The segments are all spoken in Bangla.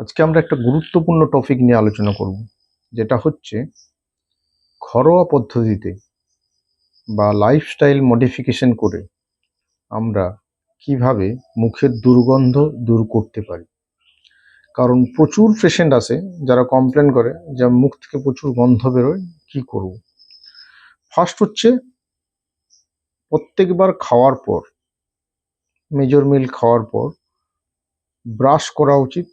আজকে আমরা একটা গুরুত্বপূর্ণ টপিক নিয়ে আলোচনা করব, যেটা হচ্ছে ঘরোয়া পদ্ধতিতে বা লাইফস্টাইল মডিফিকেশন করে আমরা কীভাবে মুখের দুর্গন্ধ দূর করতে পারি। কারণ প্রচুর পেশেন্ট আসে যারা কমপ্লেন করে যে মুখ থেকে প্রচুর গন্ধ বেরোয়, কি করব? ফার্স্ট হচ্ছে প্রত্যেকবার খাওয়ার পর মেজর মিল খাওয়ার পর ব্রাশ করা উচিত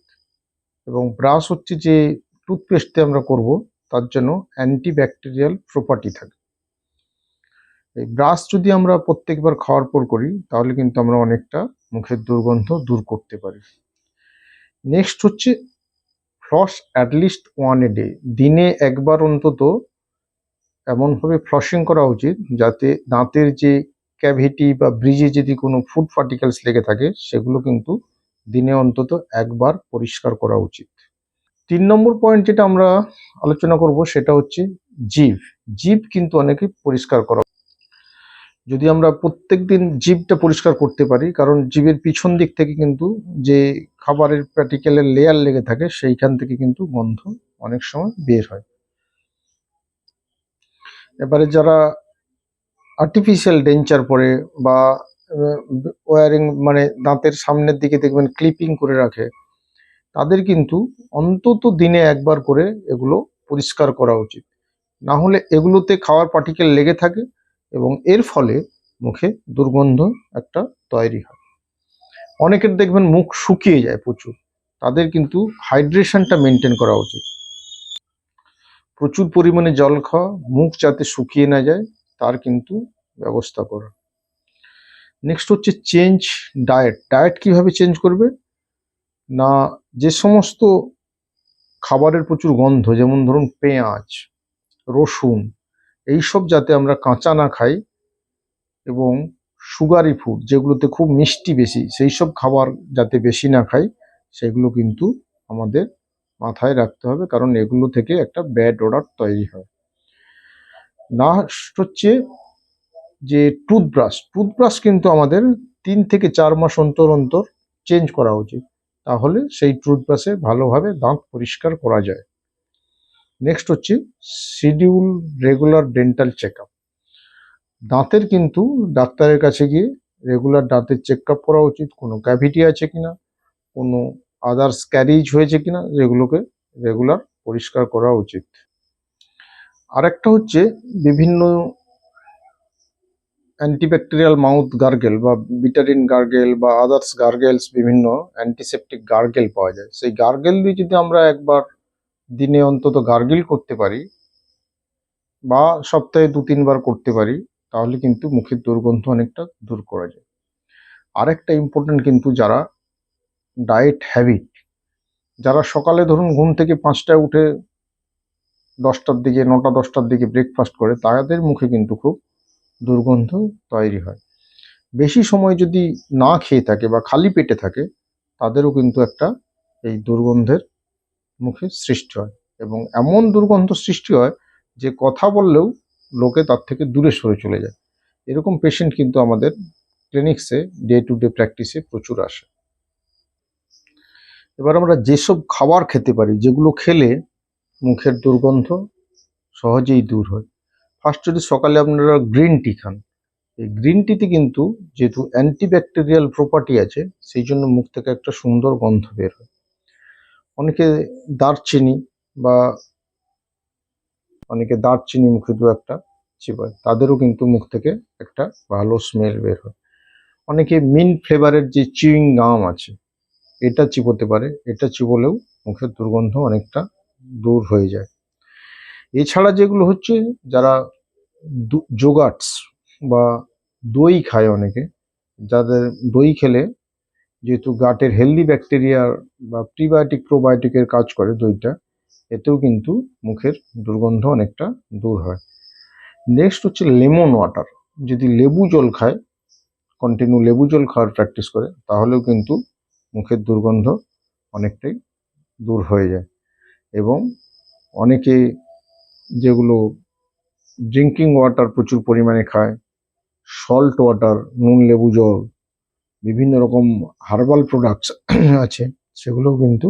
এবং ব্রাশ হচ্ছে যে টুথপেস্টে আমরা করব, তার জন্য অ্যান্টিব্যাকটেরিয়াল প্রপার্টি থাকে। এই ব্রাশ যদি আমরা প্রত্যেকবার খাওয়ার পর করি, তাহলে কিন্তু আমরা অনেকটা মুখের দুর্গন্ধ দূর করতে পারি। নেক্সট হচ্ছে floss at least one a day দিনে একবার অন্তত এমনভাবে ফ্লসিং করা উচিত, যাতে দাঁতের যে ক্যাভিটি বা ব্রিজে যদি কোনো ফুড পার্টিকেলস লেগে থাকে, সেগুলো কিন্তু দিনে অন্তত একবার পরিষ্কার করা উচিত। তিন নম্বর পয়েন্ট যেটা আমরা আলোচনা করব সেটা হচ্ছে জিভ জিভ কিন্তু অনেকে পরিষ্কার করা যদি আমরা প্রত্যেক দিন জিভটা পরিষ্কার করতে পারি, কারণ জিভের পিছন দিক থেকে কিন্তু যে খাবারের প্যাটিকেলের লেয়ার লেগে থাকে, সেইখান থেকে কিন্তু গন্ধ অনেক সময় বের হয়। এবারে যারা আর্টিফিশিয়াল ডেঞ্চার পরে বা ওয়ারিং মানে দাঁতের সামনের দিকে দেখবেন ক্লিপিং করে রাখে, তাদের কিন্তু অন্তত দিনে একবার করে এগুলো পরিষ্কার করা উচিত। না হলে এগুলোতে খাওয়ার পার্টিকেল লেগে থাকে এবং এর ফলে মুখে দুর্গন্ধ একটা তৈরি হয়। অনেকের দেখবেন মুখ শুকিয়ে যায় প্রচুর, তাদের কিন্তু হাইড্রেশনটা মেনটেন করা উচিত। প্রচুর পরিমাণে জল খাওয়া, মুখ যাতে শুকিয়ে না যায়, তার কিন্তু ব্যবস্থা করা। নেক্সট হচ্ছে চেঞ্জ ডায়েট ডায়েট কীভাবে চেঞ্জ করবে? না, যে সমস্ত খাবারের প্রচুর গন্ধ, যেমন ধরুন পেঁয়াজ, রসুন, এইসব যাতে আমরা কাঁচা না খাই এবং সুগারি ফুড যেগুলোতে খুব মিষ্টি বেশি সেই সব খাবার যাতে বেশি না খাই, সেগুলো কিন্তু আমাদের মাথায় রাখতে হবে, কারণ এগুলো থেকে একটা ব্যাড অর্ডার তৈরি হয়। লাস্ট হচ্ছে যে টুথব্রাশ টুথব্রাশ কিন্তু আমাদের তিন থেকে চার মাস অন্তর অন্তর চেঞ্জ করা উচিত। তাহলে সেই টুথব্রাশে ভালোভাবে দাঁত পরিষ্কার করা যায়। নেক্সট হচ্ছে শিডিউল রেগুলার ডেন্টাল চেক দাঁতের কিন্তু ডাক্তারের কাছে গিয়ে রেগুলার দাঁতের চেক করা উচিত। কোনো ক্যাভিটি আছে কিনা, কোনো আদার্স ক্যারিজ হয়েছে কিনা, যেগুলোকে রেগুলার পরিষ্কার করা উচিত। আরেকটা হচ্ছে বিভিন্ন অ্যান্টিব্যাকটেরিয়াল মাউথ গার্গেল বা বিটারিন গার্গেল বা আদার্স গার্গেলস বিভিন্ন অ্যান্টিসেপটিক গার্গেল পাওয়া যায়। সেই গার্গেল দিয়ে যদি আমরা একবার দিনে অন্তত গার্গেল করতে পারি বা সপ্তাহে দু, তিনবার করতে পারি, তাহলে কিন্তু মুখের দুর্গন্ধ অনেকটা দূর করা যায়। আরেকটা ইম্পর্টেন্ট কিন্তু যারা ডায়েট হ্যাবিট যারা সকালে ধরুন ঘুম থেকে পাঁচটায় উঠে দশটার দিকে, নটা, দশটার দিকে ব্রেকফাস্ট করে, তাদের মুখে কিন্তু খুব দুর্গন্ধ তৈরি হয়। বেশি সময় যদি না খেয়ে থাকে বা খালি পেটে থাকে, তাদেরও কিন্তু একটা এই দুর্গন্ধের মুখে সৃষ্টি হয় এবং এমন দুর্গন্ধ সৃষ্টি হয় যে কথা বললেও লোকে তার থেকে দূরে সরে চলে যায়। এরকম পেশেন্ট কিন্তু আমাদের ক্লিনিক্সে ডে টু ডে প্র্যাকটিসে প্রচুর আসে। এবার আমরা যেসব খাবার খেতে পারি, যেগুলো খেলে মুখের দুর্গন্ধ সহজেই দূর হয় ফার্স্ট যদি সকালে আপনারা গ্রিন টি খান, এই গ্রিন টিতে কিন্তু যেহেতু অ্যান্টিব্যাকটেরিয়াল প্রপার্টি আছে, সেই জন্য মুখ থেকে একটা সুন্দর গন্ধ বের হয়। অনেকে দারচিনি বা অনেকে দারচিনি মুখে দু একটা চিবায়, তাদেরও কিন্তু মুখ থেকে একটা ভালো স্মেল বের হয়। অনেকে মিন্ট ফ্লেভারের যে চিউইং গাম আছে, এটা চিবোতে পারে, এটা চিবলেও মুখের দুর্গন্ধ অনেকটা দূর হয়ে যায়। এছাড়া যেগুলো হচ্ছে, যারা যোগাটস বা দই খায় অনেকে, যাদের দই খেলে যেহেতু গাটের হেলদি ব্যাকটেরিয়া বা প্রিবায়োটিক প্রোবায়োটিকের কাজ করে দইটা, এতেও কিন্তু মুখের দুর্গন্ধ অনেকটা দূর হয়। নেক্সট হচ্ছে লেমন ওয়াটার। যদি লেবু জল খায় কন্টিনিউ লেবু জল খাওয়ার প্র্যাকটিস করে, তাহলেও কিন্তু মুখের দুর্গন্ধ অনেকটাই দূর হয়ে যায়। এবং অনেকে যেগুলো ড্রিঙ্কিং ওয়াটার প্রচুর পরিমাণে খায় সল্ট ওয়াটার নুন, লেবু, জল, বিভিন্ন রকম হার্বাল প্রোডাক্টস আছে, সেগুলোও কিন্তু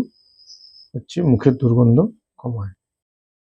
হচ্ছে মুখের দুর্গন্ধ কমায়।